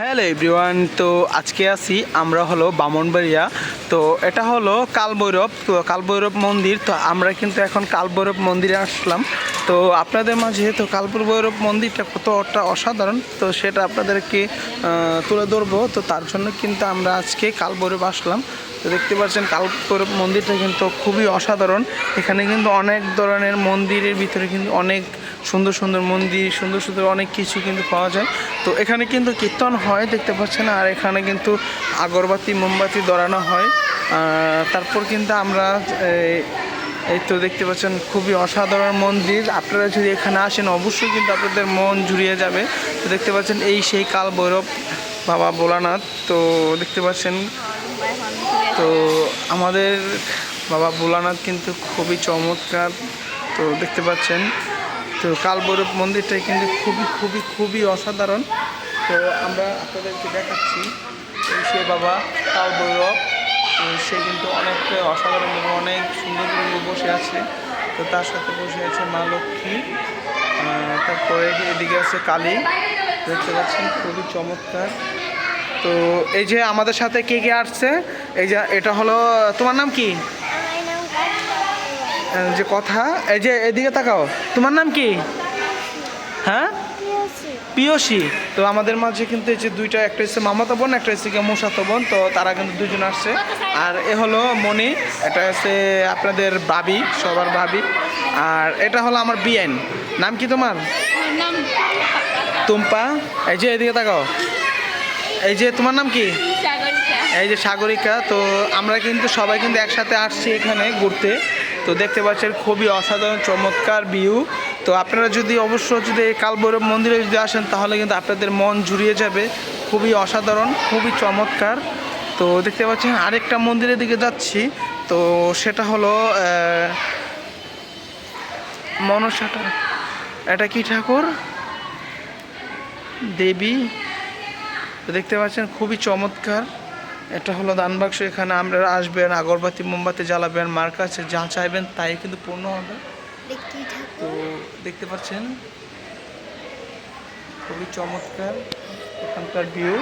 Hello everyone তো আজকে আছি, আমরা হলো বামনবাড়িয়া। তো এটা হলো কালভৈরব, তো কালভৈরব মন্দির, তো আমরা কিন্তু এখন কালভৈরব মন্দিরে আসলাম। তো আপনাদের মাঝে তো ভৈরব মন্দিরটা কতটা অসাধারণ, তো সেটা আপনাদেরকে তুলে ধরবো। তো তার জন্য কিন্তু আমরা আজকে কালভৈরব আসলাম। তো দেখতে পাচ্ছেন কালভৈরব মন্দিরটা কিন্তু খুবই অসাধারণ। এখানে কিন্তু অনেক ধরনের মন্দিরের ভিতরে কিন্তু অনেক সুন্দর সুন্দর মন্দির, সুন্দর সুন্দর অনেক কিছু কিন্তু পাওয়া যায়। তো এখানে কিন্তু কীর্তন হয়, দেখতে পাচ্ছেন, আর এখানে কিন্তু আগরবাতি, মোমবাতি ধরানো হয়। তারপর কিন্তু আমরা এই- এই তো দেখতে পাচ্ছেন, খুবই অসাধারণ মন্দির। আপনারা যদি এখানে আসেন, অবশ্যই কিন্তু আপনাদের মন জুড়িয়ে যাবে। তো দেখতে পাচ্ছেন, এই সেই কাল ভৈরব বাবা ভোলানাথ। তো দেখতে পাচ্ছেন তো আমাদের বাবা ভোলানাথ কিন্তু খুবই চমৎকার, তো দেখতে পাচ্ছেন। তো কালভৈরব মন্দিরটা কিন্তু খুবই খুবই খুবই অসাধারণ। তো আমরা আপনাদেরকে দেখাচ্ছি সে বাবা কালভৈরব, তো সে কিন্তু অনেক অসাধারণ অনেক সুন্দর করে বসে আছে। তো তার সাথে বসে আছে মা লক্ষ্মী তারপরে এদিকে আছে কালী। দেখতে পাচ্ছেন, খুবই চমৎকার। তো এই যে আমাদের সাথে কে কে আসছে? এই যে এটা হলো তোমার নাম কি? যে কথা এই যে এদিকে তাকাও। তোমার নাম কি? হ্যাঁ? পিয়সী। তো আমাদের মাঝে কিন্তু এই যে দুইটা একটা হচ্ছে মামাতো বোন একটা হচ্ছে মোসাতো বোন তো তারা কিন্তু দুজন আসছে। আর এ হলো মনি এটা হচ্ছে আপনাদের ভাবি সবার ভাবি। আর এটা হলো আমার বিএন। নাম কি তোমার? তুম্পা। এই যে এদিকে তাকাও। এই যে তোমার নাম কি? এই যে সাগরিকা তো আমরা কিন্তু সবাই কিন্তু একসাথে আসছি এখানে ঘুরতে। তো দেখতে পাচ্ছেন খুবই অসাধারণ চমৎকার ভিউ তো আপনারা যদি অবশ্য যদি এই কালভৈরব মন্দিরে যদি আসেন তাহলে কিন্তু আপনাদের মন জুড়িয়ে যাবে। খুবই অসাধারণ খুবই চমৎকার। তো দেখতে পাচ্ছেন আরেকটা মন্দিরের দিকে যাচ্ছি। তো সেটা হলো মনসাটা। এটা কি ঠাকুর? দেবী। তো দেখতে পাচ্ছেন খুবই চমৎকার। এটা হলো দান বাক্স এখানে আপনারা আসবেন আগরবাতি মোমবাতি জ্বালাবেন মার কাছে যা চাইবেন তাই কিন্তু পূর্ণ হবে। তো দেখতে পাচ্ছেন খুবই চমৎকার এখানকার ভিউ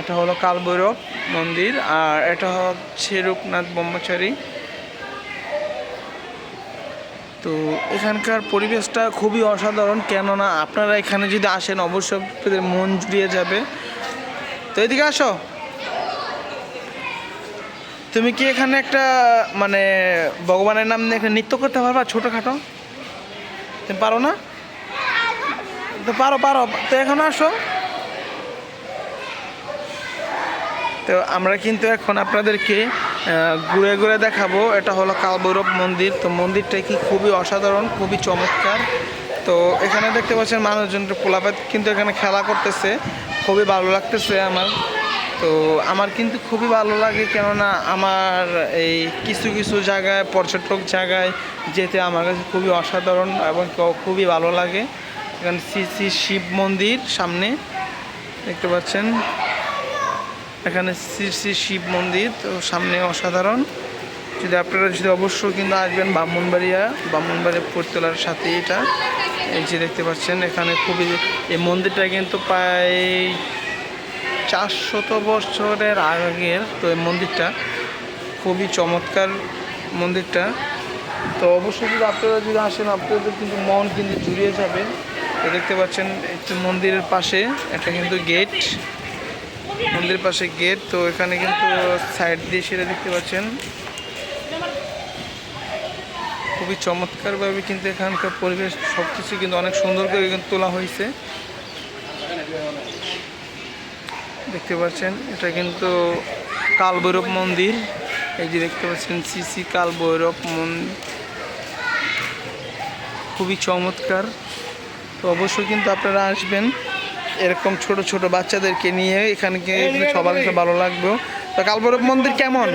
এটা হলো কালভৈরব মন্দির আর এটা হচ্ছে রূপনাথ ব্রহ্মচারী। তো এখানকার পরিবেশটা খুবই অসাধারণ কেননা আপনারা এখানে যদি আসেন অবশ্যই মন জুড়িয়ে যাবে। তো এদিকে আসো। তুমি কি এখানে একটা মানে ভগবানের নাম নিয়ে এখানে নৃত্য করতে পারবা ছোটোখাটো? তুমি পারো না? তো পারো পারো। তো এখন আসো। তো আমরা কিন্তু এখন আপনাদেরকে ঘুরে ঘুরে দেখাবো। এটা হলো কালভৈরব মন্দির। তো মন্দিরটা কি খুবই অসাধারণ, খুবই চমৎকার। তো এখানে দেখতে পাচ্ছেন মানুষজন পোলাপাত কিন্তু এখানে খেলা করতেছে। খুবই ভালো লাগতেছে আমার। তো আমার কিন্তু খুবই ভালো লাগে কেননা আমার এই কিছু কিছু জায়গায়, পর্যটক জায়গায় যেতে আমার কাছে খুবই অসাধারণ এবং খুবই ভালো লাগে। এখানে শ্রী শিব মন্দির সামনে দেখতে পাচ্ছেন। এখানে শ্রী শ্রী শিব মন্দির, তো সামনে অসাধারণ। যদি আপনারা যদি অবশ্যই কিন্তু আসবেন ব্রাহ্মণবাড়িয়া ব্রাহ্মণবাড়িয়া ফুটতলার সাথে এটা। এই যে দেখতে পাচ্ছেন, এখানে খুবই এই মন্দিরটা কিন্তু প্রায় চারশত বছরের আগের তো এই মন্দিরটা। খুবই চমৎকার মন্দিরটা। তো অবশ্যই যদি আপনারা যদি আসেন, আপনাদের কিন্তু মন কিন্তু জুড়িয়ে যাবে। তো দেখতে পাচ্ছেন, একটু মন্দিরের পাশে একটা কিন্তু গেট, মন্দিরের পাশে গেট। তো এখানে কিন্তু সাইড দিয়ে সেটা দেখতে পাচ্ছেন। খুবই চমৎকারভাবে কিন্তু এখানকার পরিবেশ সব কিছু কিন্তু অনেক সুন্দর করে কিন্তু তোলা হয়েছে। দেখতে পাচ্ছেন এটা কিন্তু কালভৈরব মন্দির। এই যে দেখতে পাচ্ছেন সিসি কালভৈরব মন্দির। খুবই চমৎকার। তো অবশ্যই কিন্তু আপনারা আসবেন। এরকম ছোট ছোট বাচ্চাদেরকে নিয়ে এখানে সবার কাছে ভালো লাগবে। তো কালভৈরব মন্দির কেমন?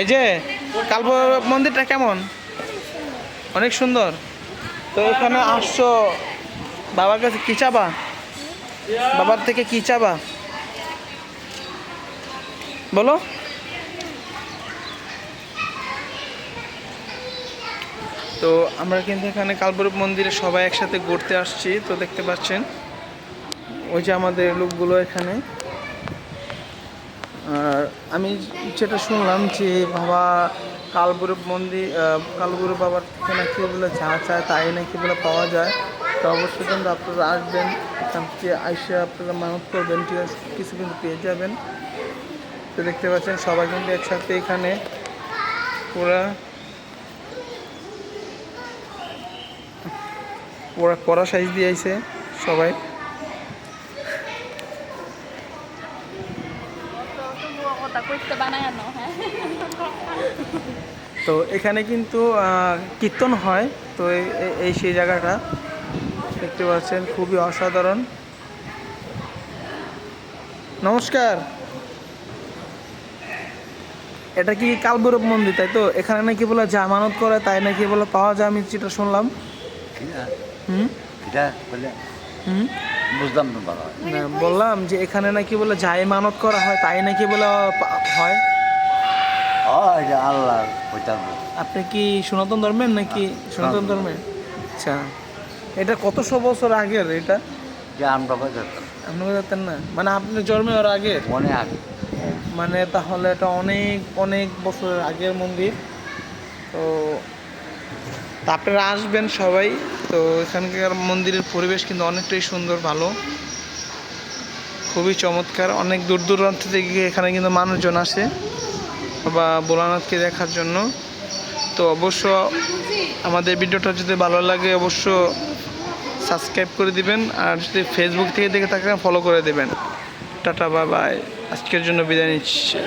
এই যে কালভৈরব মন্দিরটা কেমন? অনেক সুন্দর। তো এখানে আসছো, বাবার কাছে কী চাবা? বাবার থেকে কী চাবা? বলো। তো আমরা কিন্তু এখানে কালভৈরব মন্দিরে সবাই একসাথে ঘুরতে আসছি, তো দেখতে পাচ্ছেন। ওই যে আমাদের লোকগুলো এখানে। আর আমি যেটা শুনলাম যে বাবা কালবৈরব মন্দির কালবৈরব বাবার থেকে নাকি বলে যা চায় তাই নাকি বলে পাওয়া যায়। তো অবশ্যই কিন্তু আপনারা আসবেন থেকে আইসে আপনারা মানত করবেন, ঠিক আছে? কিছু কিন্তু পেয়ে যাবেন। তো দেখতে পাচ্ছেন সবাই কিন্তু একসাথে এখানে পুরা পুরা কড়া সাইজ দিয়ে আইছে সবাই। কথা বানায় আনো হ্যাঁ। তো এখানে কিন্তু কীর্তন হয়। তো এই- সেই জায়গাটা দেখতে পাচ্ছেন খুবই অসাধারণ। নমস্কার। এটা কি কালভৈরব মন্দির তাই তো? এখানে নাকি বলে জামানত করে তাই নাকি বলে পাওয়া যায় আমি যেটা শুনলাম। হুম? হুম? বুঝলাম না বাবা বললাম যে এখানে নাকি বলে যাই মানত করা হয় তাই নাকি বলে হয়। আল্লাহ আপনি কি সনাতন ধর্মের নাকি? সনাতন। ধর্মের? আচ্ছা। এটা কতশো বছর আগের এটা? যে আমরা আপনি না? মানে আপনি জন্মের আগের মনে আগে। মানে তাহলে এটা অনেক অনেক বছরের আগের মন্দির। তো তা আপনারা আসবেন সবাই। তো এখানকার মন্দিরের পরিবেশ কিন্তু অনেকটাই সুন্দর, ভালো। খুবই চমৎকার। অনেক দূর দূরান্ত থেকে এখানে কিন্তু মানুষজন আসে বা ভোলানাথকে দেখার জন্য। তো অবশ্য আমাদের ভিডিওটা যদি ভালো লাগে অবশ্য সাবস্ক্রাইব করে দিবেন আর যদি ফেসবুক থেকে দেখে থাকেন ফলো করে দেবেন। টাটা বা বাই আজকের জন্য বিদায় নিচ্ছি।